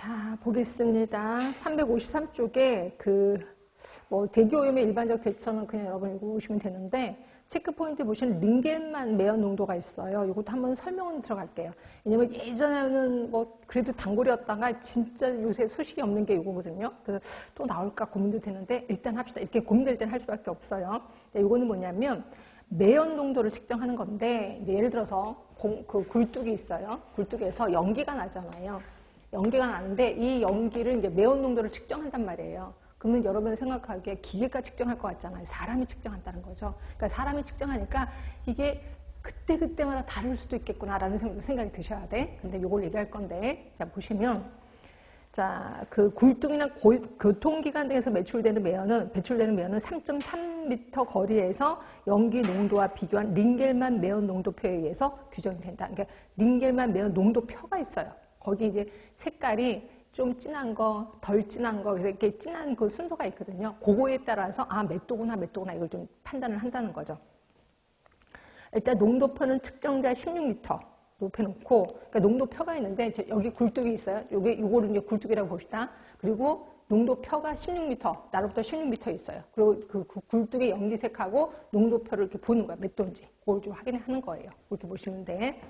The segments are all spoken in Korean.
자, 보겠습니다. 353쪽에 그, 뭐, 대기오염의 일반적 대처는 그냥 여러분 읽어보시면 되는데, 체크포인트 보시면 링겔만 매연 농도가 있어요. 이것도 한번 설명을 들어갈게요. 왜냐면 예전에는 뭐, 그래도 단골이었다가 진짜 요새 소식이 없는 게 이거거든요. 그래서 또 나올까 고민도 되는데, 일단 합시다. 이렇게 고민될 때는 할 수밖에 없어요. 이거는 뭐냐면, 매연 농도를 측정하는 건데, 예를 들어서 공, 그 굴뚝이 있어요. 굴뚝에서 연기가 나잖아요. 연기가 나는데 이 연기를 이제 매운 농도를 측정한단 말이에요. 그러면 여러분이 생각하기에 기계가 측정할 것 같잖아요. 사람이 측정한다는 거죠. 그러니까 사람이 측정하니까 이게 그때그때마다 다를 수도 있겠구나라는 생각이 드셔야 돼. 근데 이걸 얘기할 건데, 자, 보시면, 자, 그 굴뚝이나 고, 교통기관 등에서 매출되는 매연은, 배출되는 매연은 3.3m 거리에서 연기 농도와 비교한 링겔만 매연 농도표에 의해서 규정이 된다. 그러니까 링겔만 매연 농도표가 있어요. 거기 이제 색깔이 좀 진한 거, 덜 진한 거, 이렇게 진한 그 순서가 있거든요. 그거에 따라서 아, 몇 도구나 몇 도구나 이걸 좀 판단을 한다는 거죠. 일단 농도표는 측정자 16m 높여놓고, 그러니까 농도표가 있는데 여기 굴뚝이 있어요. 여기 요거를 이제 굴뚝이라고 봅시다. 그리고 농도표가 16m, 나로부터 16m 있어요. 그리고 그, 그 굴뚝의 연기색하고 농도표를 이렇게 보는 거야. 몇 도인지. 그걸 좀 확인하는 거예요. 이렇게 보시면 돼.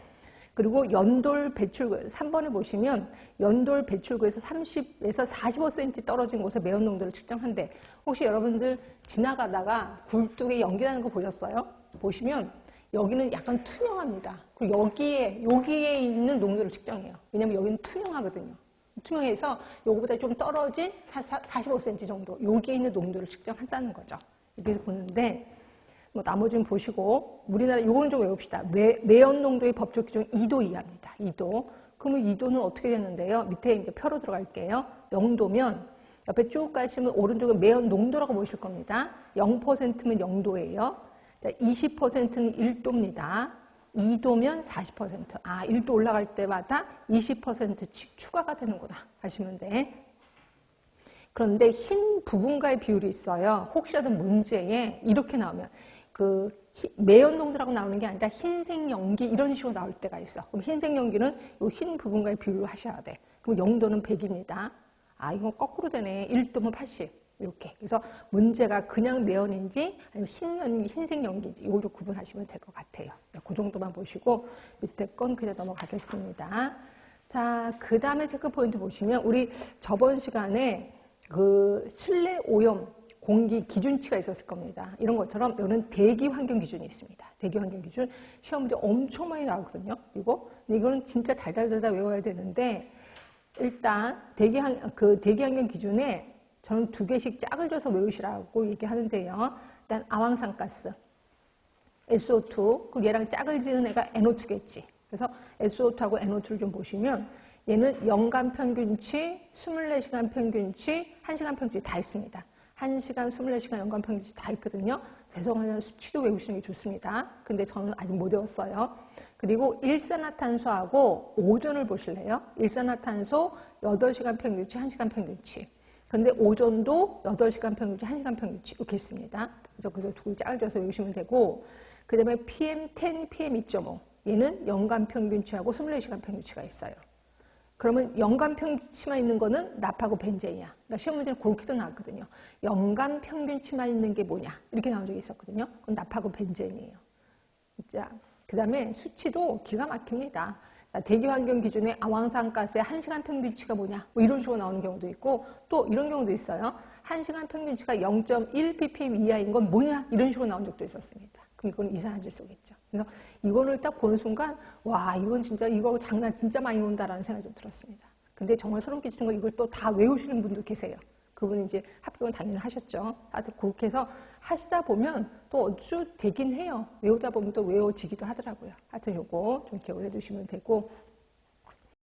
그리고 연돌 배출구 3번을 보시면 연돌 배출구에서 30에서 45cm 떨어진 곳에 매연 농도를 측정한대. 혹시 여러분들 지나가다가 굴뚝에 연기 나는 거 보셨어요? 보시면 여기는 약간 투명합니다. 그리고 여기에 여기에 있는 농도를 측정해요. 왜냐면 여기는 투명하거든요. 투명해서 요거보다 좀 떨어진 45cm 정도 여기에 있는 농도를 측정한다는 거죠. 이렇게 보는데 뭐 나머지는 보시고 우리나라 요거는 좀 외웁시다. 매, 매연 농도의 법적 기준 2도 이하입니다. 2도. 그러면 2도는 어떻게 됐는데요? 밑에 이제 표로 들어갈게요. 0도면 옆에 쭉 가시면 오른쪽에 매연 농도라고 보실 겁니다. 0%면 0도예요. 20%는 1도입니다. 2도면 40%. 아, 1도 올라갈 때마다 20% 추가가 되는구나 하시면 돼. 그런데 흰 부분과의 비율이 있어요. 혹시라도 문제에 이렇게 나오면 그 매연 농도라고 나오는 게 아니라 흰색 연기 이런 식으로 나올 때가 있어. 그럼 흰색 연기는 이 흰 부분과의 비율로 하셔야 돼. 그럼 0도는 100입니다. 아, 이건 거꾸로 되네. 1도면 80. 이렇게. 그래서 문제가 그냥 매연인지 아니면 흰 연기, 흰색 연기인지 이걸로 구분하시면 될 것 같아요. 그 정도만 보시고 밑에 건 그냥 넘어가겠습니다. 자, 그 다음에 체크 포인트 보시면 우리 저번 시간에 그 실내 오염 공기 기준치가 있었을 겁니다. 이런 것처럼 이거는 대기 환경 기준이 있습니다. 대기 환경 기준 시험 문제 엄청 많이 나오거든요. 이거 이거는 진짜 달달달다 외워야 되는데 일단 대기 환그 대기 환경 기준에 저는 두 개씩 짝을 줘서 외우시라고 얘기하는데요. 일단 아황산가스 SO2 그리고 얘랑 짝을 지은 애가 NO2겠지. 그래서 SO2하고 NO2를 좀 보시면 얘는 연간 평균치, 24시간 평균치, 1시간 평균치 다 있습니다. 1시간, 24시간 연간 평균치 다 있거든요. 죄송하면 수치도 외우시는 게 좋습니다. 근데 저는 아직 못 외웠어요. 그리고 일산화탄소하고 오존을 보실래요? 일산화탄소 8시간 평균치, 1시간 평균치. 근데 오존도 8시간 평균치, 1시간 평균치 이렇게 있습니다. 그래서 그래서 짝을 줘서 외우시면 되고 그 다음에 PM10, PM2.5 얘는 연간 평균치하고 24시간 평균치가 있어요. 그러면 연간 평균치만 있는 거는 납하고 벤젠이야. 그러니까 시험 문제는 그렇게도 나왔거든요. 연간 평균치만 있는 게 뭐냐 이렇게 나온 적이 있었거든요. 그건 납하고 벤젠이에요. 자, 그 다음에 수치도 기가 막힙니다. 대기 환경 기준의 아황산 가스의 1시간 평균치가 뭐냐 뭐 이런 식으로 나오는 경우도 있고 또 이런 경우도 있어요. 1시간 평균치가 0.1 ppm 이하인 건 뭐냐 이런 식으로 나온 적도 있었습니다. 그럼 이건 이상한 질소겠죠. 그래서 이거를 딱 보는 순간 와 이건 진짜 이거 장난 진짜 많이 온다라는 생각이 좀 들었습니다. 근데 정말 소름 끼치는 건 이걸 또 다 외우시는 분도 계세요. 그분은 이제 합격은 당연히 하셨죠. 하여튼 그렇게 해서 하시다 보면 또 어쭈 되긴 해요. 외우다 보면 또 외워지기도 하더라고요. 하여튼 요거 좀 기억을 해두시면 되고